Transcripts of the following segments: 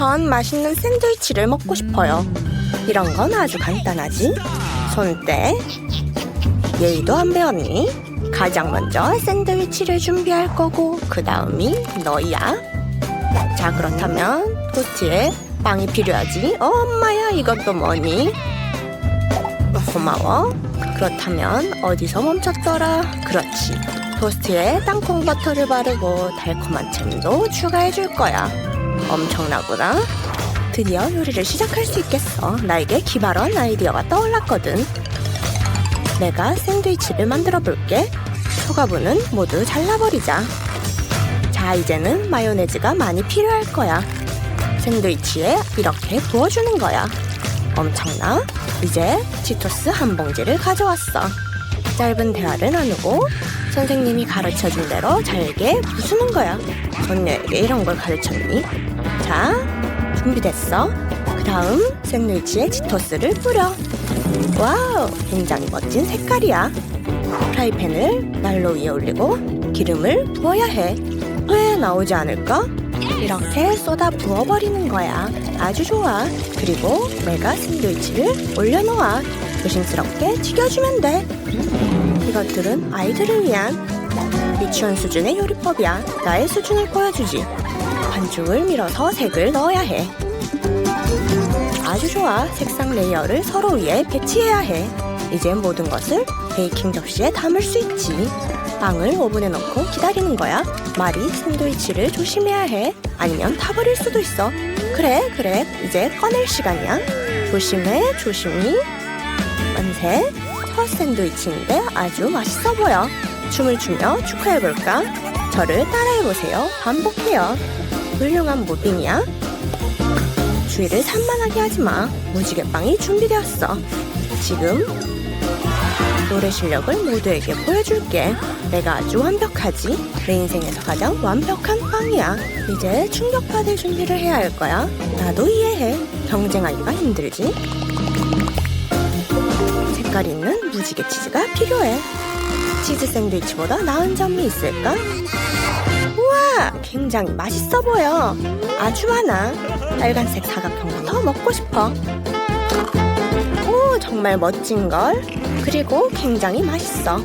전 맛있는 샌드위치를 먹고 싶어요. 이런 건 아주 간단하지. 손대. 예의도 안 배웠니? 가장 먼저 샌드위치를 준비할 거고 그 다음이 너야. 자 그렇다면 토스트에 빵이 필요하지. 어, 엄마야 또 뭐니? 고마워. 그렇다면 어디서 멈췄더라? 그렇지. 토스트에 땅콩 버터를 바르고 달콤한 잼도 추가해 줄 거야. 엄청나구나. 드디어 요리를 시작할 수 있겠어. 나에게 기발한 아이디어가 떠올랐거든. 내가 샌드위치를 만들어 볼게. 초가부는 모두 잘라버리자. 자, 이제는 마요네즈가 많이 필요할 거야. 샌드위치에 이렇게 부어주는 거야. 엄청나? 이제 치토스 한 봉지를 가져왔어. 짧은 대화를 나누고 선생님이 가르쳐준 대로 잘게 부수는 거야. 전녀에게 이런 걸 가르쳤니? 자, 준비됐어. 그 다음 샌드위치에 치토스를 뿌려. 와우, 굉장히 멋진 색깔이야. 프라이팬을 난로 위에 올리고 기름을 부어야 해. 왜 나오지 않을까? 이렇게 쏟아 부어버리는 거야. 아주 좋아. 그리고 내가 샌드위치를 올려놓아. 조심스럽게 튀겨주면 돼. 이것들은 아이들을 위한 유치원 수준의 요리법이야. 나의 수준을 보여주지. 반죽을 밀어서 색을 넣어야 해. 아주 좋아. 색상 레이어를 서로 위에 배치해야 해. 이제 모든 것을 베이킹 접시에 담을 수 있지. 빵을 오븐에 넣고 기다리는 거야. 말이 샌드위치를 조심해야 해. 아니면 타버릴 수도 있어. 그래, 그래. 이제 꺼낼 시간이야. 조심해, 조심히. 만세. 첫 샌드위치인데 아주 맛있어 보여. 춤을 추며 축하해볼까? 저를 따라해보세요. 반복해요. 훌륭한 무빙이야. 주위를 산만하게 하지 마. 무지개빵이 준비되었어. 지금 노래 실력을 모두에게 보여줄게. 내가 아주 완벽하지. 내 인생에서 가장 완벽한 빵이야. 이제 충격받을 준비를 해야 할 거야. 나도 이해해. 경쟁하기가 힘들지. 색깔 있는 무지개 치즈가 필요해. 치즈 샌드위치보다 나은 점이 있을까? 굉장히 맛있어 보여. 아주 많아. 빨간색 사각형부터 먹고 싶어. 오, 정말 멋진걸? 그리고 굉장히 맛있어.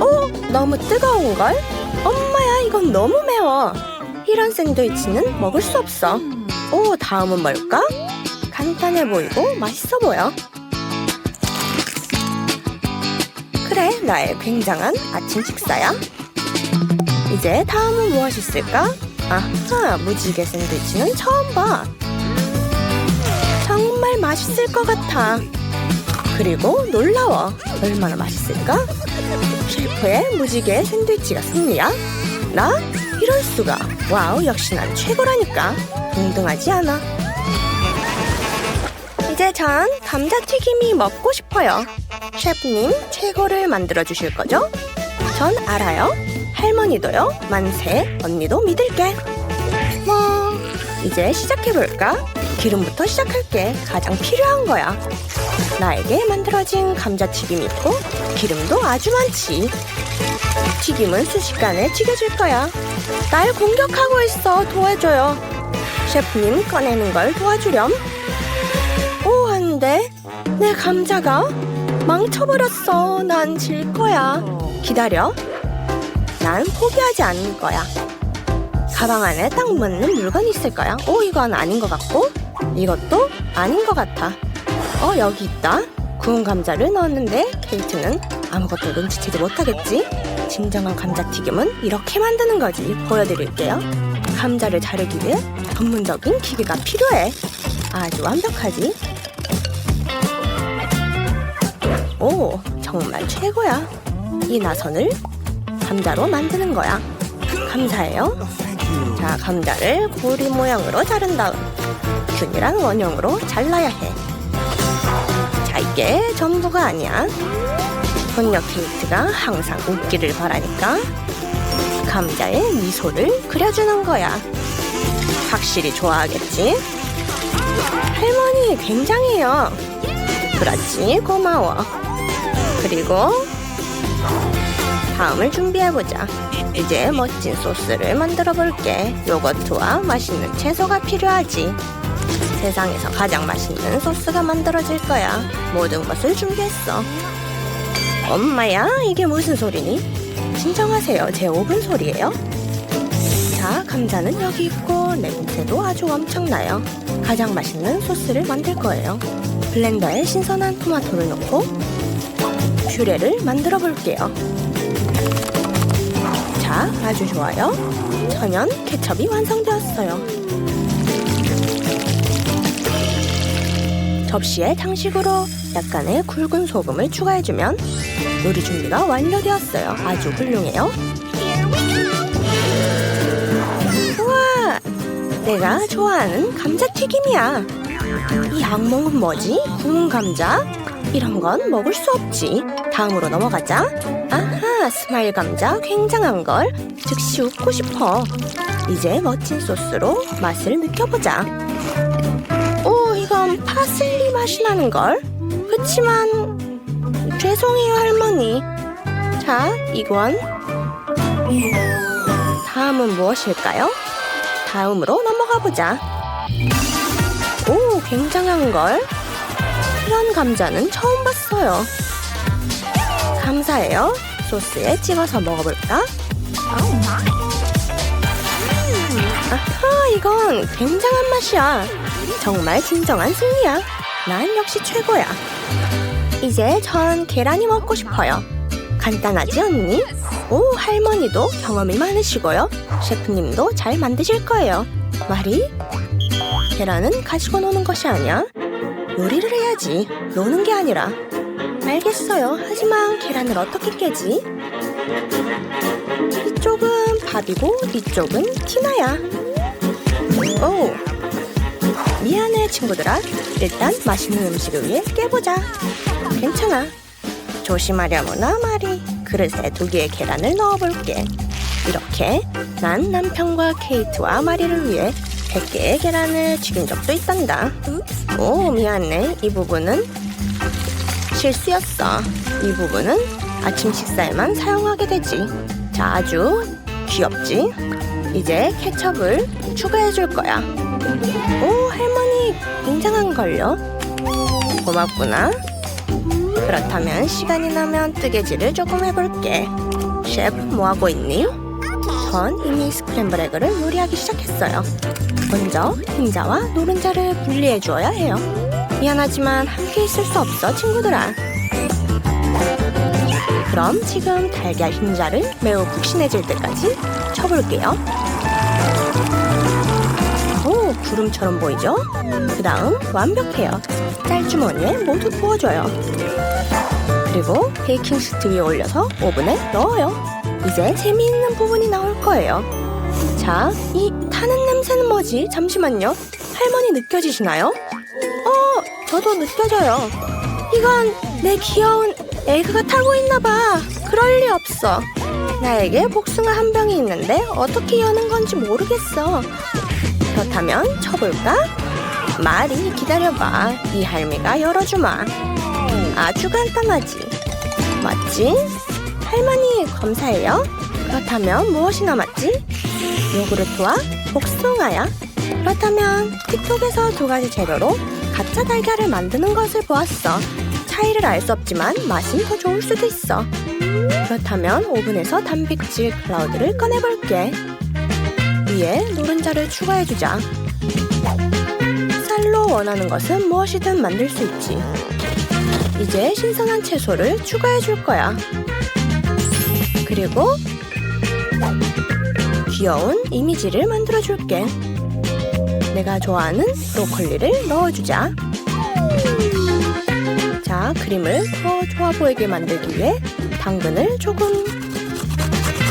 오, 너무 뜨거운걸? 엄마야, 이건 너무 매워. 이런 샌드위치는 먹을 수 없어. 오, 다음은 뭘까? 간단해 보이고 맛있어 보여. 그래, 나의 굉장한 아침 식사야. 이제 다음은 무엇이 있을까? 아하, 무지개 샌드위치는 처음 봐. 정말 맛있을 것 같아. 그리고 놀라워. 얼마나 맛있을까? 셰프의 무지개 샌드위치가 승리야? 나? 이럴 수가. 와우, 역시 난 최고라니까. 동등하지 않아. 이제 전 감자튀김이 먹고 싶어요. 셰프님, 최고를 만들어 주실 거죠? 전 알아요. 할머니도요. 만세, 언니도 믿을게. 뭐, 이제 시작해볼까? 기름부터 시작할게. 가장 필요한 거야. 나에게 만들어진 감자튀김이 있고, 기름도 아주 많지. 튀김은 순식간에 튀겨질 거야. 날 공격하고 있어. 도와줘요. 셰프님 꺼내는 걸 도와주렴. 오, 안 돼. 내 감자가 망쳐버렸어. 난 질 거야. 기다려. 난 포기하지 않을 거야. 가방 안에 딱 맞는 물건이 있을 거야. 오, 이건 아닌 것 같고, 이것도 아닌 것 같아. 어, 여기 있다. 구운 감자를 넣었는데, 케이트는 아무것도 눈치채지 못하겠지? 진정한 감자튀김은 이렇게 만드는 거지. 보여드릴게요. 감자를 자르기 위해 전문적인 기계가 필요해. 아주 완벽하지? 오, 정말 최고야. 이 나선을 감자로 만드는 거야. 감사해요. 자, 감자를 고리 모양으로 자른 다음 균일한 원형으로 잘라야 해. 자, 이게 전부가 아니야. 손녀 케이트가 항상 웃기를 바라니까 감자에 미소를 그려주는 거야. 확실히 좋아하겠지? 할머니 굉장해요. 그렇지, 고마워. 그리고 다음을 준비해보자. 이제 멋진 소스를 만들어 볼게. 요거트와 맛있는 채소가 필요하지. 세상에서 가장 맛있는 소스가 만들어질 거야. 모든 것을 준비했어. 엄마야, 이게 무슨 소리니? 진정하세요. 제 오븐 소리예요. 자, 감자는 여기 있고 냄새도 아주 엄청나요. 가장 맛있는 소스를 만들 거예요. 블렌더에 신선한 토마토를 넣고 퓨레를 만들어 볼게요. 자, 아주 좋아요. 천연 케첩이 완성되었어요. 접시에 장식으로 약간의 굵은 소금을 추가해주면 요리 준비가 완료되었어요. 아주 훌륭해요. 우와! 내가 좋아하는 감자튀김이야. 이 악몽은 뭐지? 구운 감자? 이런 건 먹을 수 없지. 다음으로 넘어가자. 아 하, 스마일 감자 굉장한 걸. 즉시 웃고 싶어. 이제 멋진 소스로 맛을 느껴보자. 오, 이건 파슬리 맛이 나는 걸. 그치만 죄송해요 할머니. 자, 이건 다음은 무엇일까요? 다음으로 넘어가 보자. 오, 굉장한 걸. 이런 감자는 처음 봤어요. 감사해요. 소스에 찍어서 먹어볼까? 아하, 이건 굉장한 맛이야. 정말 진정한 승리야. 난 역시 최고야. 이제 전 계란이 먹고 싶어요. 간단하지 언니? 오, 할머니도 경험이 많으시고요. 셰프님도 잘 만드실 거예요. 마리? 계란은 가지고 노는 것이 아니야. 요리를 해야지. 노는 게 아니라. 알겠어요. 하지만 계란을 어떻게 깨지? 이쪽은 밥이고 이쪽은 티나야. 오. 미안해 친구들아. 일단 맛있는 음식을 위해 깨보자. 괜찮아. 조심하려무나 말이. 그릇에 두 개의 계란을 넣어볼게. 이렇게 난 남편과 케이트와 마리를 위해 100개의 계란을 죽인 적도 있단다. 오, 미안해. 이 부분은 실수였어. 이 부분은 아침 식사에만 사용하게 되지. 자, 아주 귀엽지? 이제 케첩을 추가해 줄 거야. 오, 할머니, 굉장한 걸요. 고맙구나. 그렇다면 시간이 나면 뜨개질을 조금 해볼게. 셰프, 뭐하고 있니? 전 이미 스크램블 에그를 요리하기 시작했어요. 먼저 흰자와 노른자를 분리해 주어야 해요. 미안하지만 함께 있을 수 없어, 친구들아. 그럼 지금 달걀 흰자를 매우 푹신해질 때까지 쳐볼게요. 오, 구름처럼 보이죠? 그 다음 완벽해요. 짤주머니에 모두 부어줘요. 그리고 베이킹 시트 위에 올려서 오븐에 넣어요. 이제 재미있는 부분이 나올 거예요. 자, 이 타는 냄새는 뭐지? 잠시만요. 할머니 느껴지시나요? 어, 저도 느껴져요. 이건 내 귀여운 에그가 타고 있나 봐. 그럴 리 없어. 나에게 복숭아 한 병이 있는데 어떻게 여는 건지 모르겠어. 그렇다면 쳐볼까? 말이 기다려봐. 이 할미가 열어주마. 아주 간단하지. 맞지? 할머니 감사해요. 그렇다면 무엇이 남았지? 요구르트와 복숭아야. 그렇다면 틱톡에서 두 가지 재료로 가짜 달걀을 만드는 것을 보았어. 차이를 알 수 없지만 맛은 더 좋을 수도 있어. 그렇다면 오븐에서 단백질 클라우드를 꺼내볼게. 위에 노른자를 추가해주자. 쌀로 원하는 것은 무엇이든 만들 수 있지. 이제 신선한 채소를 추가해줄 거야. 그리고 귀여운 이미지를 만들어줄게. 내가 좋아하는 브로콜리를 넣어주자. 자, 그림을 더 좋아 보이게 만들기 위해 당근을 조금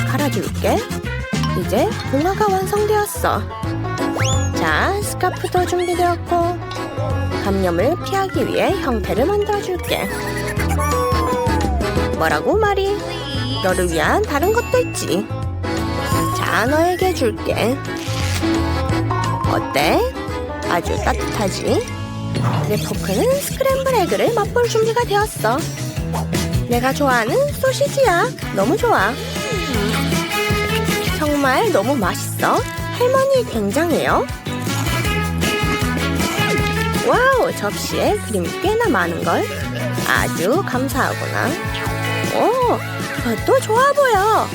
갈아줄게. 이제 봉화가 완성되었어. 자, 스카프도 준비되었고 감염을 피하기 위해 형태를 만들어줄게. 뭐라고 말이? 너를 위한 다른 것도 있지. 자, 너에게 줄게. 어때? 아주 따뜻하지? 내 포크는 스크램블 에그를 맛볼 준비가 되었어. 내가 좋아하는 소시지야. 너무 좋아. 정말 너무 맛있어. 할머니 굉장해요. 와우, 접시에 그림이 꽤나 많은걸. 아주 감사하구나. 오, 이것도 좋아 보여.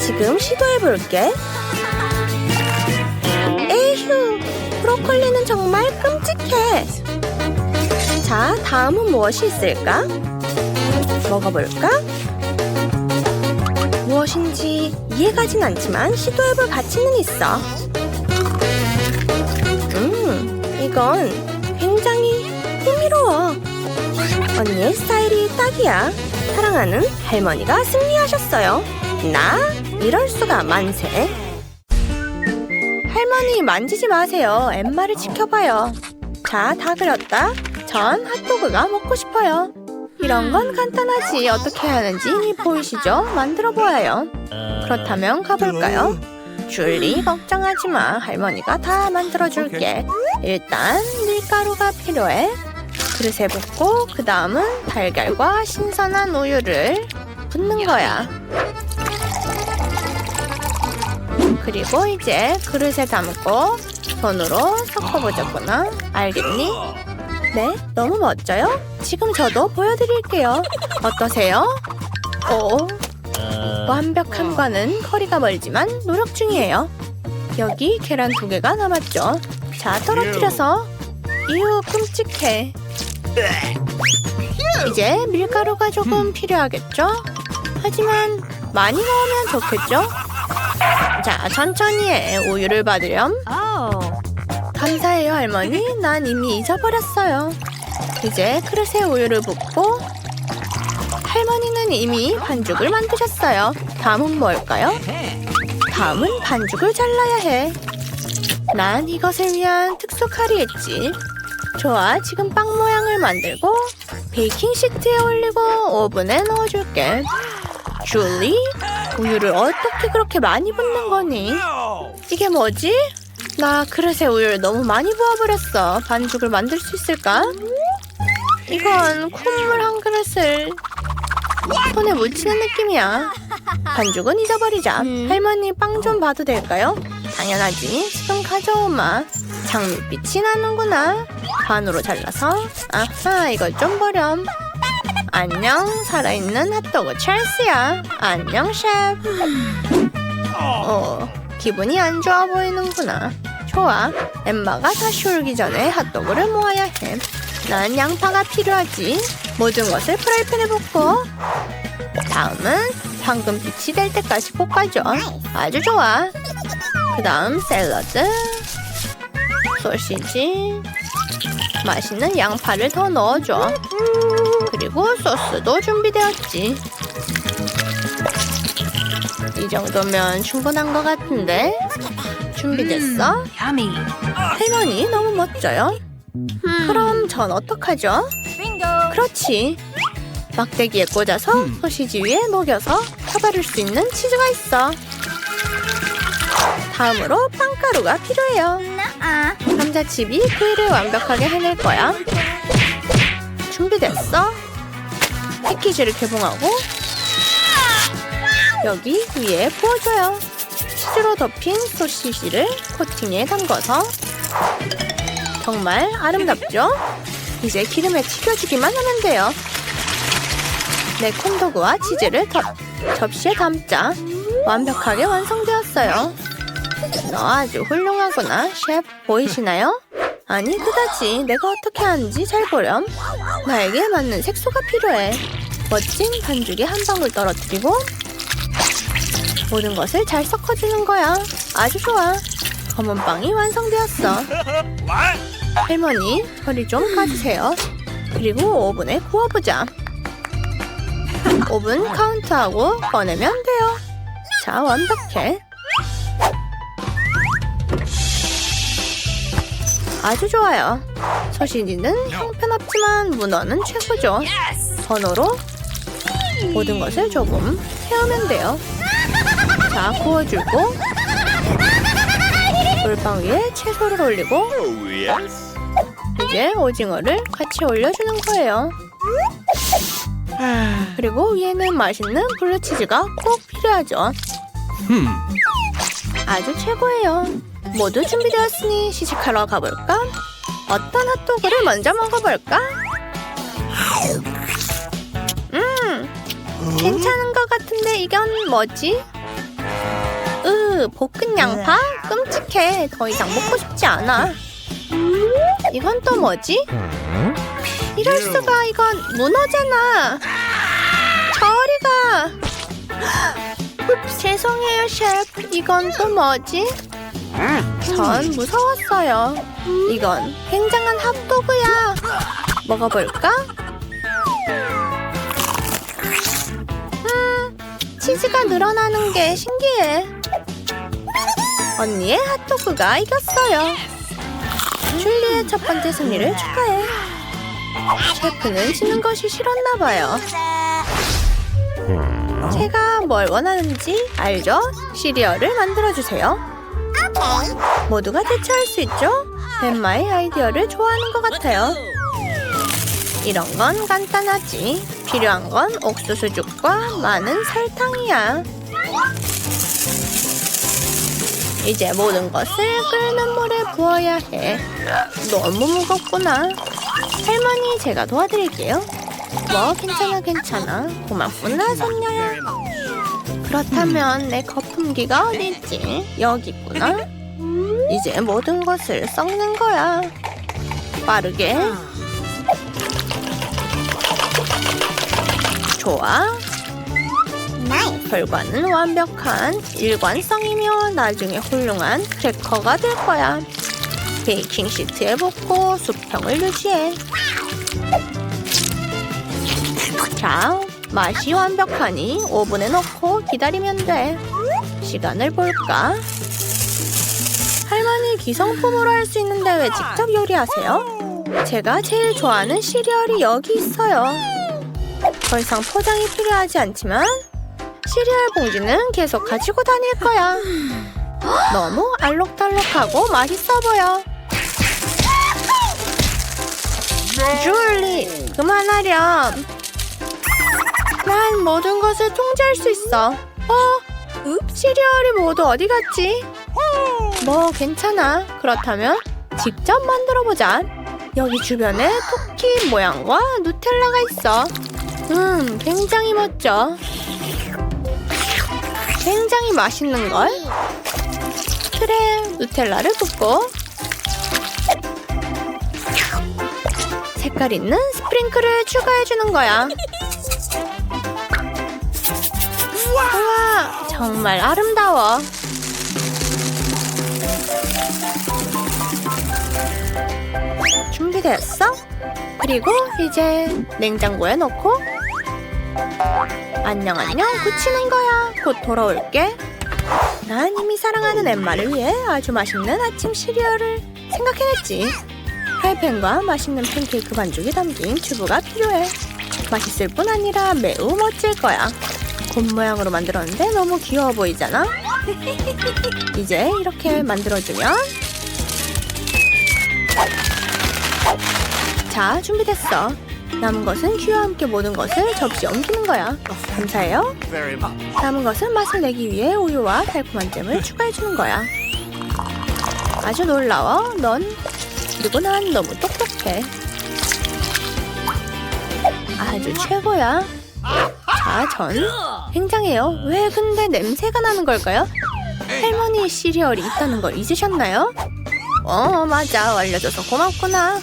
지금 시도해볼게. 브로콜리는 정말 끔찍해. 자, 다음은 무엇이 있을까? 먹어볼까? 무엇인지 이해가진 않지만 시도해볼 가치는 있어. 음, 이건 굉장히 흥미로워. 언니의 스타일이 딱이야. 사랑하는 할머니가 승리하셨어요. 나? 이럴 수가 만세. 할머니 만지지 마세요. 엠마를 지켜봐요. 자, 다 그렸다. 전 핫도그가 먹고 싶어요. 이런 건 간단하지. 어떻게 하는지 이미 보이시죠? 만들어 보아요. 그렇다면 가볼까요? 줄리 걱정하지 마. 할머니가 다 만들어 줄게. 일단 밀가루가 필요해. 그릇에 붓고 그 다음은 달걀과 신선한 우유를 붓는 거야. 그리고 이제 그릇에 담고 손으로 섞어보자꾸나. 알겠니? 네, 너무 멋져요. 지금 저도 보여드릴게요. 어떠세요? 오, 완벽함과는 거리가 멀지만 노력 중이에요. 여기 계란 두 개가 남았죠. 자, 떨어뜨려서. 이유 끔찍해. 이제 밀가루가 조금 필요하겠죠? 하지만 많이 넣으면 좋겠죠? 자, 천천히 해. 우유를 받으렴. 감사해요, 할머니. 난 이미 잊어버렸어요. 이제 그릇에 우유를 붓고 할머니는 이미 반죽을 만드셨어요. 다음은 뭘까요? 다음은 반죽을 잘라야 해. 난 이것을 위한 특수 칼이 있지. 좋아, 지금 빵 모양을 만들고 베이킹 시트에 올리고 오븐에 넣어줄게. 줄리, 우유를 어떻게 그렇게 많이 붓는 거니? 이게 뭐지? 나 그릇에 우유를 너무 많이 부어버렸어. 반죽을 만들 수 있을까? 이건 콧물 한 그릇을 손에 묻히는 느낌이야. 반죽은 잊어버리자. 할머니 빵 좀 봐도 될까요? 당연하지. 지금 가져오마. 장밋빛이 나는구나. 반으로 잘라서. 아하, 이것 좀 버렴. 안녕, 살아있는 핫도그 찰스야. 안녕, 셰프. 어, 기분이 안 좋아 보이는구나. 좋아. 엠마가 다시 올기 전에 핫도그를 모아야 해. 난 양파가 필요하지. 모든 것을 프라이팬에 볶고 다음은 황금빛이 될 때까지 볶아줘. 아주 좋아. 그 다음 샐러드, 소시지, 맛있는 양파를 더 넣어줘. 그리고 소스도 준비되었지. 이 정도면 충분한 것 같은데? 준비됐어? Yummy. 할머니 너무 멋져요. 그럼 전 어떡하죠? 그렇지. 막대기에 꽂아서 소시지 위에 녹여서 펴바를 수 있는 치즈가 있어. 다음으로 빵가루가 필요해요. 감자칩이 그 일을 완벽하게 해낼 거야. 준비됐어? 패키지를 개봉하고 여기 위에 부어줘요. 치즈로 덮인 소시지를 코팅에 담궈서 정말 아름답죠? 이제 기름에 튀겨주기만 하면 돼요. 네, 콘도그와 치즈를 덮, 접시에 담자. 완벽하게 완성되었어요. 너 아주 훌륭하구나, 셰프. 보이시나요? 아니, 그다지. 내가 어떻게 하는지 잘 보렴. 나에게 맞는 색소가 필요해. 멋진 반죽에 한 방울 떨어뜨리고 모든 것을 잘 섞어주는 거야. 아주 좋아. 검은 빵이 완성되었어. 할머니, 허리 좀 까주세요. 그리고 오븐에 구워보자. 오븐 카운트하고 꺼내면 돼요. 자, 완벽해. 아주 좋아요. 소시지는 형편없지만 문어는 최고죠. 번호로 모든 것을 조금 태우면 돼요. 자, 구워주고 물빵 위에 채소를 올리고 이제 오징어를 같이 올려주는 거예요. 그리고 위에는 맛있는 블루치즈가 꼭 필요하죠. 아주 최고예요. 모두 준비되었으니 시식하러 가볼까? 어떤 핫도그를 먼저 먹어볼까? 음, 괜찮은 것 같은데 이건 뭐지? 으, 볶은 양파? 끔찍해. 더 이상 먹고 싶지 않아. 이건 또 뭐지? 이럴 수가 이건 문어잖아. 저리가. 죄송해요, 셰프. 이건 또 뭐지? 전 무서웠어요. 이건 굉장한 핫도그야. 먹어볼까? 음, 치즈가 늘어나는 게 신기해. 언니의 핫도그가 이겼어요. 줄리의 첫 번째 승리를 축하해. 셰프는 지는 것이 싫었나 봐요. 제가 뭘 원하는지 알죠? 시리얼을 만들어주세요. 모두가 대처할 수 있죠? 벤마의 아이디어를 좋아하는 것 같아요. 이런 건 간단하지. 필요한 건 옥수수죽과 많은 설탕이야. 이제 모든 것을 끓는 물에 부어야 해. 너무 무겁구나. 할머니, 제가 도와드릴게요. 뭐, 괜찮아, 괜찮아. 고맙구나, 손녀야. 그렇다면 내 거품기가 어디 있지? 여기 있구나. 이제 모든 것을 섞는 거야. 빠르게. 좋아. 결과는 완벽한 일관성이며 나중에 훌륭한 크래커가 될 거야. 베이킹 시트에 붓고 수평을 유지해. 자, 맛이 완벽하니 오븐에 넣고 기다리면 돼. 시간을 볼까? 할머니 기성품으로 할 수 있는데 왜 직접 요리하세요? 제가 제일 좋아하는 시리얼이 여기 있어요. 더 이상 포장이 필요하지 않지만 시리얼 봉지는 계속 가지고 다닐 거야. 너무 알록달록하고 맛있어 보여. 줄리, 그만하렴. 난 모든 것을 통제할 수 있어. 어? 시리얼이 모두 어디 갔지? 뭐 괜찮아. 그렇다면 직접 만들어 보자. 여기 주변에 토끼 모양과 누텔라가 있어. 음, 굉장히 멋져. 굉장히 맛있는 걸. 그래, 누텔라를 붓고 색깔 있는 스프링클을 추가해 주는 거야. 우와, 정말 아름다워. 준비됐어? 그리고 이제 냉장고에 넣고 안녕 안녕 굳히는 거야. 곧 돌아올게. 난 이미 사랑하는 엠마를 위해 아주 맛있는 아침 시리얼을 생각해냈지. 프라이팬과 맛있는 팬케이크 반죽이 담긴 튜브가 필요해. 맛있을 뿐 아니라 매우 멋질 거야. 곰 모양으로 만들었는데 너무 귀여워 보이잖아? 이제 이렇게 만들어주면 자, 준비됐어. 남은 것은 큐와 함께 모든 것을 접시에 옮기는 거야. 감사해요. 남은 것은 맛을 내기 위해 우유와 달콤한 잼을 추가해주는 거야. 아주 놀라워, 넌. 그리고 난 너무 똑똑해. 아주 최고야. 자, 전 굉장해요. 왜 근데 냄새가 나는 걸까요? 할머니 시리얼이 있다는 걸 잊으셨나요? 어, 맞아. 알려줘서 고맙구나.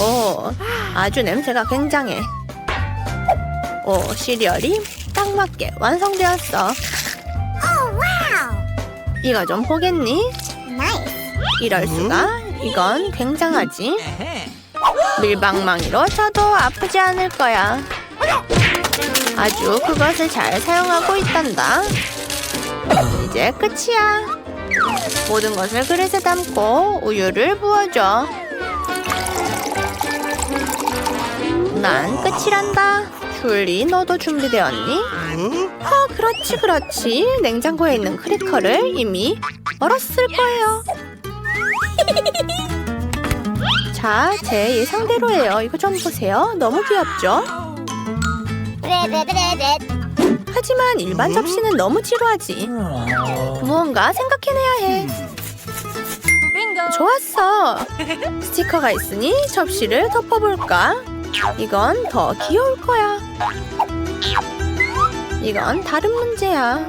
오, 아주 냄새가 굉장해. 오, 시리얼이 딱 맞게 완성되었어. 이거 좀 보겠니? 이럴 수가? 이건 굉장하지. 밀방망이로 쳐도 아프지 않을 거야. 아주 그것을 잘 사용하고 있단다. 이제 끝이야. 모든 것을 그릇에 담고 우유를 부어줘. 난 끝이란다. 줄리, 너도 준비되었니? 어, 그렇지, 그렇지. 냉장고에 있는 크래커를 이미 얼었을 거예요. 자, 제 예상대로예요. 이거 좀 보세요. 너무 귀엽죠? 하지만 일반 접시는 너무 지루하지. 무언가 생각해내야 해. 좋았어. 스티커가 있으니 접시를 덮어볼까? 이건 더 귀여울 거야. 이건 다른 문제야.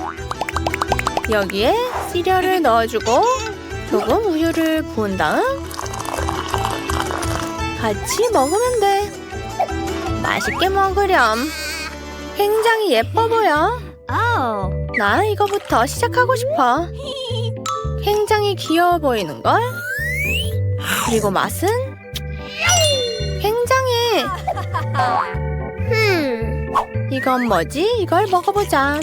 여기에 시리얼을 넣어주고 조금 우유를 부은 다음 같이 먹으면 돼. 맛있게 먹으렴. 굉장히 예뻐 보여. 나 이거부터 시작하고 싶어. 굉장히 귀여워 보이는 걸. 그리고 맛은 굉장해. 음, 이건 뭐지? 이걸 먹어보자.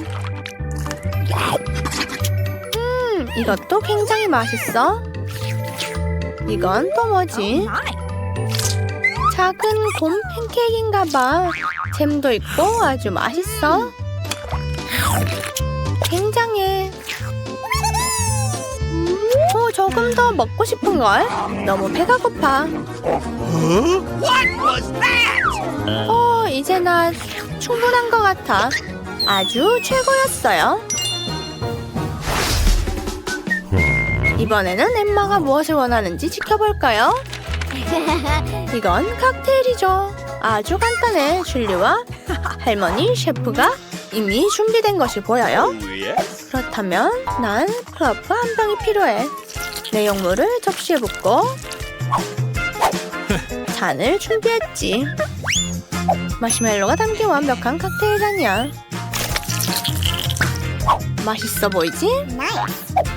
음, 이것도 굉장히 맛있어. 이건 또 뭐지? 작은 곰 팬케이크인가 봐. 잼도 있고 아주 맛있어. 굉장해. 어, 조금 더 먹고 싶은 걸? 너무 배가 고파. 어, 이제 나 충분한 것 같아. 아주 최고였어요. 이번에는 엠마가 무엇을 원하는지 지켜볼까요? 이건 칵테일이죠. 아주 간단해. 줄리와 할머니 셰프가 이미 준비된 것이 보여요. 그렇다면 난 클럽프 한 병이 필요해. 내용물을 접시에 붓고 잔을 준비했지. 마시멜로가 담긴 완벽한 칵테일 잔이야. 맛있어 보이지?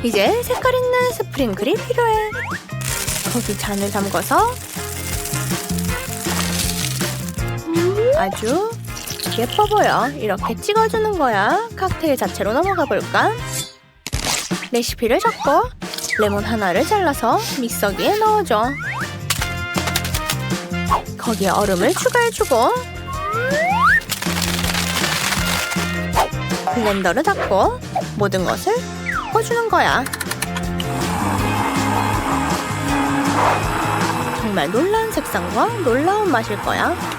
이제 색깔 있는 스프링클이 필요해. 거기 잔을 담궈서 아주 예뻐 보여. 이렇게 찍어주는 거야. 칵테일 자체로 넘어가 볼까? 레시피를 적고 레몬 하나를 잘라서 믹서기에 넣어줘. 거기에 얼음을 추가해주고 블렌더를 닫고 모든 것을 섞어주는 거야. 정말 놀라운 색상과 놀라운 맛일 거야.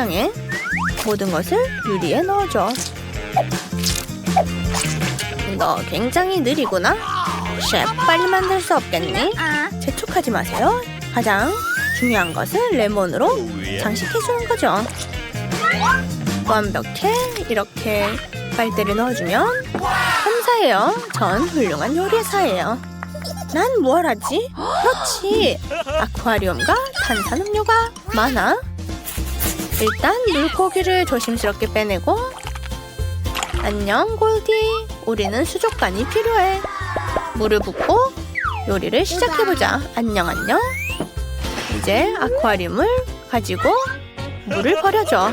굉장해. 모든 것을 유리에 넣어줘. 너 굉장히 느리구나. 셰프 빨리 만들 수 없겠니? 재촉하지 마세요. 가장 중요한 것은 레몬으로 장식해주는 거죠. 완벽해. 이렇게 빨대를 넣어주면 감사해요. 전 훌륭한 요리사예요. 난 뭘 하지? 그렇지. 아쿠아리움과 탄산음료가 많아. 일단 물고기를 조심스럽게 빼내고 안녕 골디. 우리는 수족관이 필요해. 물을 붓고 요리를 시작해보자. 안녕 안녕. 이제 아쿠아리움을 가지고 물을 버려줘.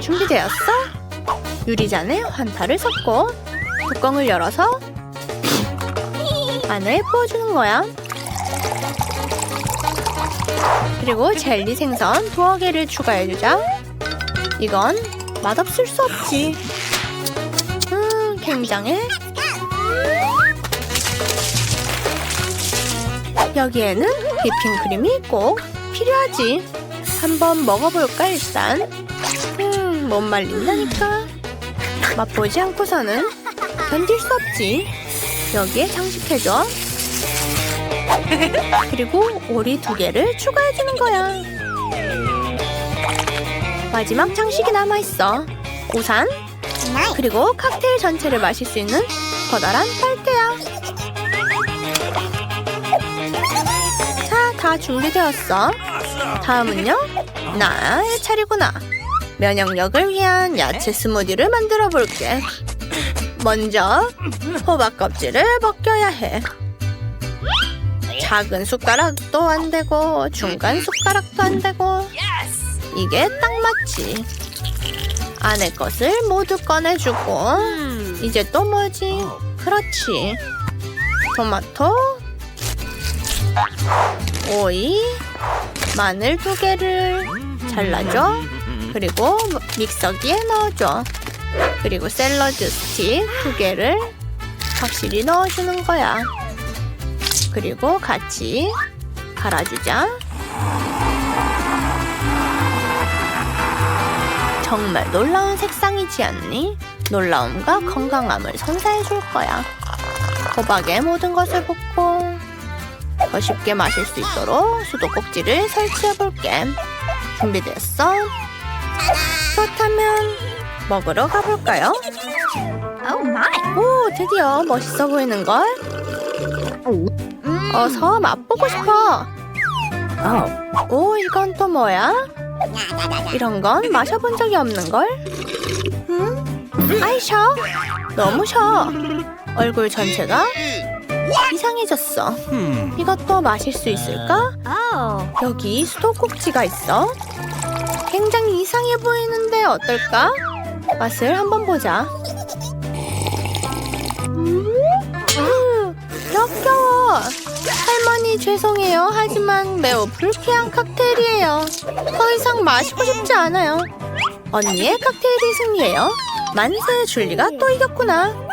준비되었어? 유리잔에 환타를 섞고 뚜껑을 열어서 안을 부어주는 거야. 그리고 젤리 생선 두어 개를 추가해주자. 이건 맛없을 수 없지. 음, 굉장해. 여기에는 휘핑크림이 꼭 필요하지. 한번 먹어볼까 일단. 음, 못 말린다니까. 맛보지 않고서는 견딜 수 없지. 여기에 장식해줘. 그리고 오리 두 개를 추가해주는 거야. 마지막 장식이 남아있어. 우산, 그리고 칵테일 전체를 마실 수 있는 커다란 빨대야. 자, 다 준비되었어. 다음은요? 나의 차례구나. 면역력을 위한 야채 스무디를 만들어 볼게. 먼저 호박 껍질을 벗겨야 해. 작은 숟가락도 안 되고 중간 숟가락도 안 되고 이게 딱 맞지. 안에 것을 모두 꺼내주고 이제 또 뭐지? 그렇지. 토마토, 오이, 마늘 두 개를 잘라줘. 그리고 믹서기에 넣어줘. 그리고 샐러드 스틱 두 개를 확실히 넣어주는 거야. 그리고 같이 갈아주자. 정말 놀라운 색상이지 않니? 놀라움과 건강함을 선사해줄 거야. 호박에 모든 것을 붓고 더 쉽게 마실 수 있도록 수도꼭지를 설치해볼게. 준비됐어? 그렇다면 먹으러 가볼까요? Oh 오, 드디어 멋있어 보이는 걸? 어서 맛보고 싶어. 오, 이건 또 뭐야? 이런 건 마셔본 적이 없는 걸. 음? 아이 셔. 너무 셔. 얼굴 전체가 이상해졌어. 이것도 마실 수 있을까? 여기 수도꼭지가 있어. 굉장히 이상해 보이는데 어떨까? 맛을 한번 보자. 할머니 죄송해요. 하지만 매우 불쾌한 칵테일이에요. 더 이상 마시고 싶지 않아요. 언니의 칵테일이 승리해요. 만세 줄리가 또 이겼구나.